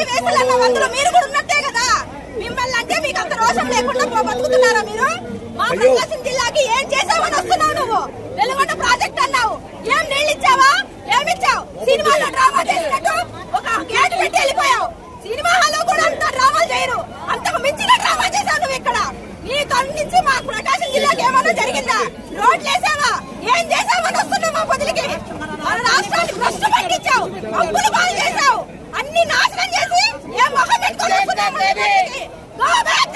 వేసలన్న వందలు మీరు కూడా ఉన్నట్టే కదా. మిమ్మల్ని అంటే మీకు అంత రోషం లేకుండా బతుకుతున్నారా మీరు? మా ప్రకాశం జిల్లాకి ఏం చేసావని వస్తున్నావు నువ్వు? వెలుగొండ ప్రాజెక్ట్ అన్నావు. ఏం నీళ్ళు ఇచ్చావా ఏమి ఇచ్చావు సినిమాలో డ్రామా చేసినట్టు ఒక గేట్ పెట్టి వెళ్ళిపోయావు. సినిమా హాల్లో కూడా అంత డ్రామాలు చేయరు. అంతకు మించిన డ్రామా చేశావు నువ్వు ఇక్కడ. నీ తొలి నుంచి మా ప్రకాశం జిల్లాకి ఏమైనా జరిగిందా? రోడ్లు వేసావా? ఏం చేసావని వస్తున్నావు మా బదులుకి మన రాష్ట్రాన్ని భ్రష్టు పట్టించావు. అప్పులు పాలు చేశావు అన్ని నాశనం చేసి ఏ మొహం పెట్టుకొని వస్తున్నావు మన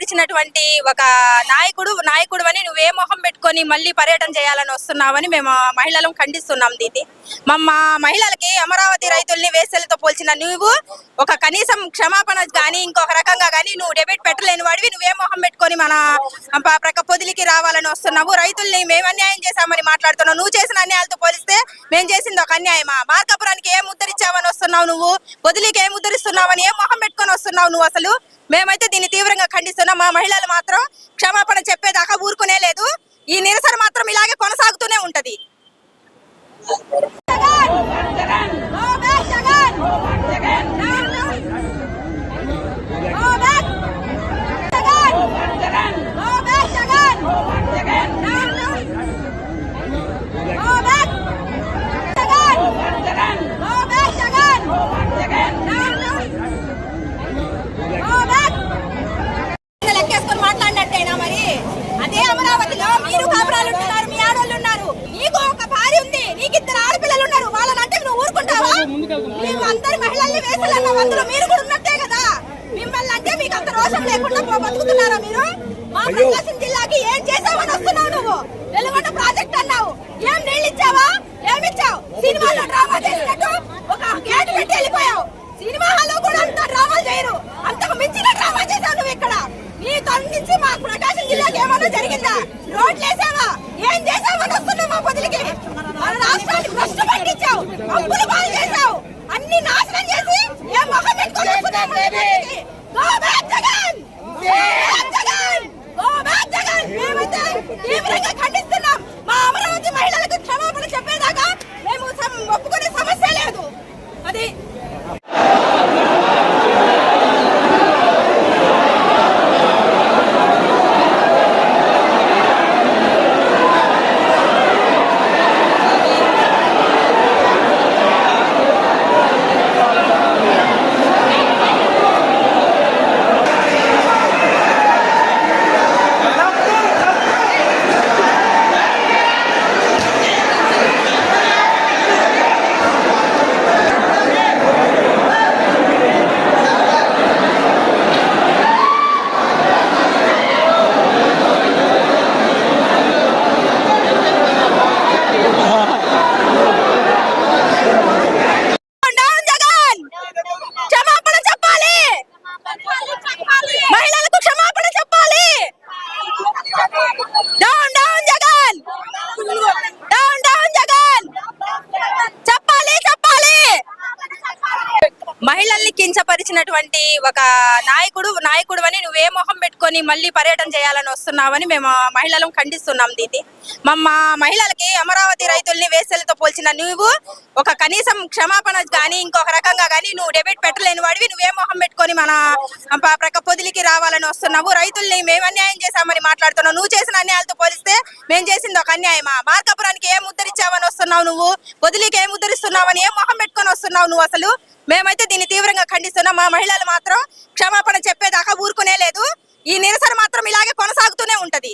మహిళల్ని ఒక నాయకుడు నాయకుడు అని నువ్వే మొహం పెట్టుకొని మళ్ళీ పర్యటన చేయాలని వస్తున్నావని మేము మహిళలను ఖండిస్తున్నాం దీది మా మహిళలకి అమరావతి రైతుల్ని వేసలతో పోల్చిన నువ్వు ఒక కనీసం క్షమాపణ కానీ ఇంకొక రకంగా కానీ నువ్వు డెబిట్ పెట్టలేని వాడివి నువ్వే మొహం పెట్టుకొని మన ప్రక్క పొదిలికి రావాలని వస్తున్నావు. రైతుల్ని మేము అన్యాయం చేశామని మాట్లాడుతున్నావు. నువ్వు చేసిన అన్యాయాలతో పోలిస్తే మేము చేసింది ఒక అన్యాయమా? మార్కాపురానికి ఏం ఉద్ధరించావని వస్తున్నావు నువ్వు? పొదిలికి ఏం ముద్దరిస్తున్నావని ఏం మొహం పెట్టుకొని వస్తున్నావు నువ్వు అసలు? మేమైతే దీన్ని తీవ్రంగా ఖండిస్తున్నాం. మా మహిళలు మాత్రం క్షమాపణ చెప్పేదాకా ఊరుకునే లేదు. ఈ నిరసన మాత్రం ఇలాగే కొనసాగుతూనే ఉంటది. వేసలన్న వందలు మీరు కూడా ఉన్నట్టే కదా. మిమ్మల్ని అంటే మీకు అంత రోషం లేకుండా బతుకుతున్నారా మీరు? మా ప్రకాశం జిల్లాకి ఏం చేసావని వస్తున్నావు నువ్వు? వెలుగొండ ప్రాజెక్ట్ అన్నావు. ఏం నీళ్ళు ఇచ్చావా ఏమి ఇచ్చావు సినిమాలో డ్రామా చేసినట్టు ఒక గేట్ పెట్టి వెళ్ళిపోయావు. సినిమా హాల్లో కూడా అంత డ్రామాలు చేయరు. అంతకు మించిన డ్రామా చేశావు నువ్వు ఇక్కడ. నీ తొలి నుంచి మా ప్రకాశం జిల్లాకి ఏమైనా జరిగిందా? రోడ్లు వేసావా ఏం చేసావని వస్తున్నావు మా బదులుకి మన రాష్ట్రాన్ని భ్రష్టు పట్టించావు అప్పులు పాలు చేశావు అన్ని నాశనం చేసి ఏ మొహం పెట్టుకొని వస్తున్నావు మన బదులుకి? కించపరిచినటువంటి ఒక నాయకుడు నాయకుడు అని నువ్వే మొహం పెట్టుకొని మళ్ళీ పర్యటన చేయాలని వస్తున్నావని మేము మహిళలను ఖండిస్తున్నాం దీన్ని మా మహిళలకి అమరావతి రైతుల్ని వేసలతో పోల్చిన నువ్వు ఒక కనీసం క్షమాపణ కానీ ఇంకొక రకంగా కానీ నువ్వు డెబిట్ పెట్టలేని వాడివి నువ్వే మొహం పెట్టుకొని మన ప- ప్రక్క పొదిలికి రావాలని వస్తున్నావు. రైతుల్ని మేము అన్యాయం చేశామని మాట్లాడుతున్నావు. నువ్వు చేసిన అన్యాయాలతో పోలిస్తే మేము చేసింది ఒక అన్యాయమా? మార్కాపురానికి ఏం ముద్దరిచ్చావని వస్తున్నావు నువ్వు? పొదిలికి ఏం ఉద్ధరిస్తున్నావని ఏం మొహం పెట్టుకొని చేస్తున్నావు నువ్వు అసలు? మేమైతే దీన్ని తీవ్రంగా ఖండిస్తున్నాం. మా మహిళలు మాత్రం క్షమాపణ చెప్పేదాకా ఊరుకునే లేదు. ఈ నిరసన మాత్రం ఇలాగే కొనసాగుతూనే ఉంటది.